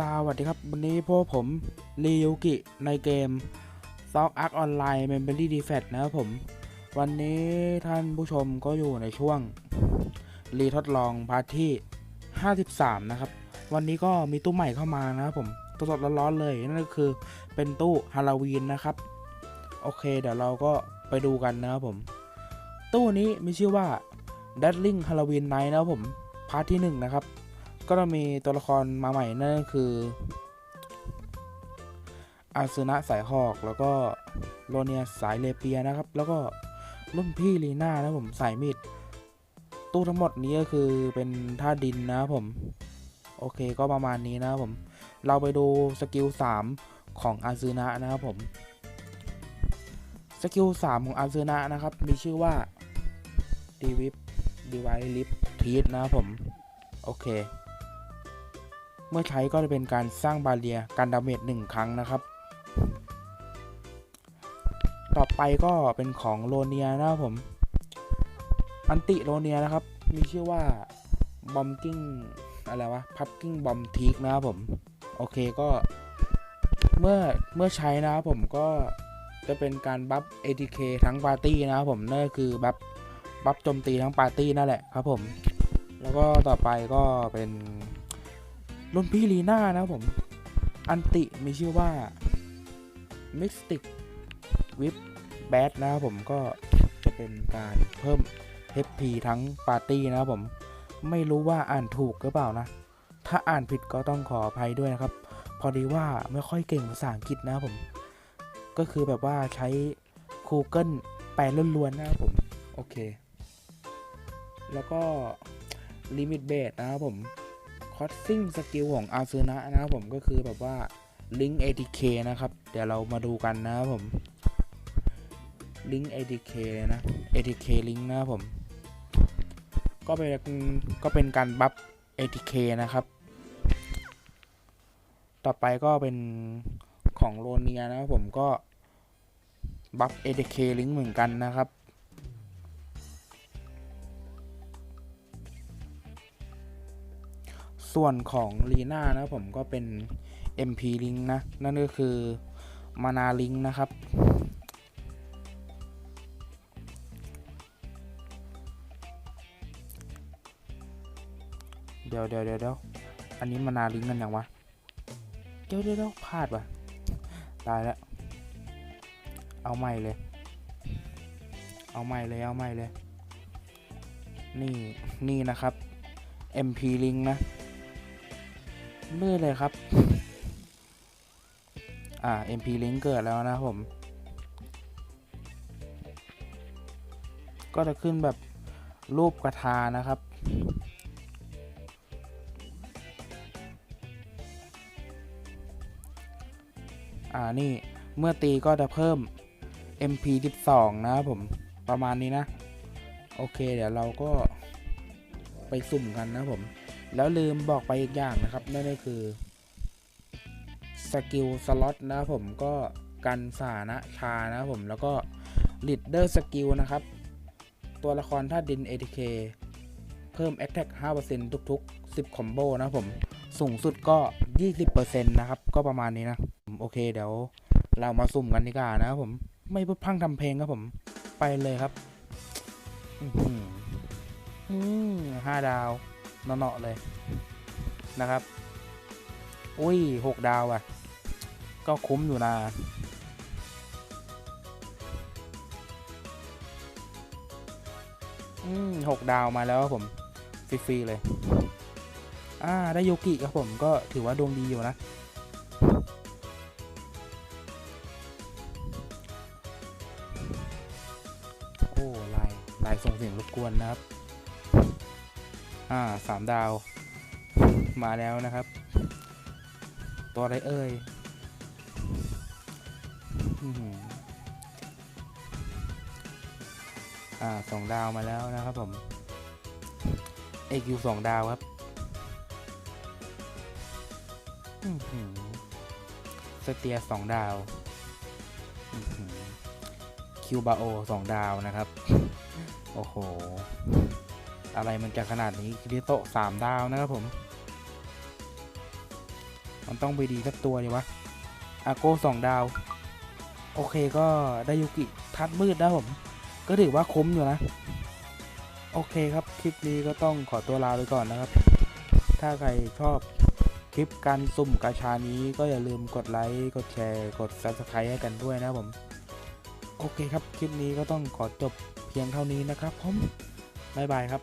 สวัสดีครับ วันนี้พวกผมรียูกิในเกม s o c Arc Online Memory Defect นะครับผม วันนี้ท่านผู้ชมก็อยู่ในช่วง รีทดลองพาร์ทที่ 53 นะครับ วันนี้ก็มีตู้ใหม่เข้ามานะครับผมสดๆร้อนๆเลยนั่นก็คือเป็นตู้ฮาโลวีนนะครับ โอเค เดี๋ยวเราก็ไปดูกันนะครับผม ตู้นี้มีชื่อว่า Dazzling Halloween Night นะครับผมพาร์ทที่ 1 นะครับ ก็จะมีตัวละครมาใหม่นั่นก็คืออาซึนะสายหอกแล้วก็โรเนียสายเลเปียนะครับ แล้วก็รุ่นพี่ลีน่านะผมสายมีดตู้ทั้งหมดนี้ก็คือเป็นท่าดินนะผม โอเคก็ประมาณนี้นะผม เราไปดูสกิล 3 ของอาซึนะนะครับผมสกิล 3 ของอาซึนะนะครับ มีชื่อว่าดีวิปดีไวลิฟทีสนะครับผม โอเค มื่อใช้ก็จะเป็นการสร้างบาเรียการดาเมจหนึ่งครั้งนะครับ ต่อไปก็เป็นของโลเนียนะครับผม อันติโลเนียนะครับ มีชื่อว่าบอมกิ้งอะไรวะพับกิ้งบอมทีกนะครับผม โอเคก็เมื่อเมื่อใช้นะครับผมก็จะเป็นการบัฟ ATK ทั้งปาร์ตี้นะครับผมนั่นก็คือบัฟบัฟโจมตีทั้งปาร์ตี้นั่นแหละครับผม แล้วก็ต่อไปก็เป็น รุ่นพี่ลีน่านะครับผม อันติมีชื่อว่า Mystic Whip Bad นะครับผมก็จะเป็นการเพิ่ม HP ทั้งปาร์ตี้นะครับผม ไม่รู้ว่าอ่านถูกหรือเปล่านะ ถ้าอ่านผิดก็ต้องขออภัยด้วยนะครับ พอดีว่าไม่ค่อยเก่งภาษาอังกฤษนะครับผม ก็คือแบบว่าใช้ Google แปลล้วนๆนะครับผม โอเค แล้วก็ Limit b a s e นะครับผม Crossing Skill ของอาซึนะนะครับผมก็คือแบบว่า Link ATK นะครับ เดี๋ยวเรามาดูกันนะครับผม Link ATK นะ ATK Link นะครับผม ก็เป็นก็เป็นการบัฟ ATK นะครับ ต่อไปก็เป็นของโรเนียนะครับผมก็บัฟ ATK Link เหมือนกันนะครับ ส่วนของลีน่านะผมก็เป็น MP Link นะ นั่นก็คือมานาลิงนะครับ เดี๋ยวเดี๋ยวเดี๋ยวเดี๋ยวอันนี้มานาลิงกันยังวะเดี๋ยวเดี๋ยวเดี๋ยวพลาดว่ะ ตายแล้ว เอาใหม่เลย เอาใหม่เลย เอาใหม่เลย นี่ นี่นะครับ MP Link นะ เลื่อยเลยครับ อ่า MP Link เกิดแล้วนะผม ก็จะขึ้นแบบรูปกระทานะครับ อ่า นี่เมื่อตีก็จะเพิ่ม MP 12 นะครับผม ประมาณนี้นะ โอเค เดี๋ยวเราก็ไปสุ่มกันนะครับผม แล้วลืมบอกไปอีกอย่างนะครับ นั่นก็คือสกิลสล็อตนะผมก็กันสานะชานะผมแล้วก็ลีดเดอร์สกิลนะครับ ตัวละครท่าดิน ATK เพิ่ม Attack 5%ทุกๆ 10 คอมโบนะผม สูงสุดก็ 20%นะครับ ก็ประมาณนี้นะ โอเคเดี๋ยวเรามาสุ่มกันดีกว่านะครับผม ไม่พูดพังทำเพลงครับผม ไปเลยครับห้าดาว เนาะๆเลยนะครับ อุ้ยหกดาวอะ ก็คุ้มอยู่นะอืมหกดาวมาแล้วครับผม ฟรี ๆ เลย อ่า ได้โยกิครับผมก็ถือว่าดวงดีอยู่นะ โอ้ลายลายส่งเสียงรบกวนนะครับ อ่าสามดาว มาแล้วนะครับ ตัวอะไรเอ่ยอ่าสองดาวมาแล้วนะครับผมเอกยูสองดาวครับสเตียสองดาวคิวบาโอสองดาวนะครับ โอ้โห อะไรมันจะขนาดนี้คิริโตะสามดาวนะครับผม มันต้องไปดีสักตัวดีวะอาโก้สองดาว โอเคก็ได้ยุกิทัดมืดนะผม ก็ถือว่าคุ้มอยู่นะ โอเคครับ คลิปนี้ก็ต้องขอตัวลาไปก่อนนะครับ ถ้าใครชอบคลิปการสุ่มกาชานี้ก็อย่าลืมกดไลค์ กดแชร์ กด Subscribe ให้กันด้วยนะผม โอเคครับ คลิปนี้ก็ต้องขอจบเพียงเท่านี้นะครับผม บ๊ายบายครับ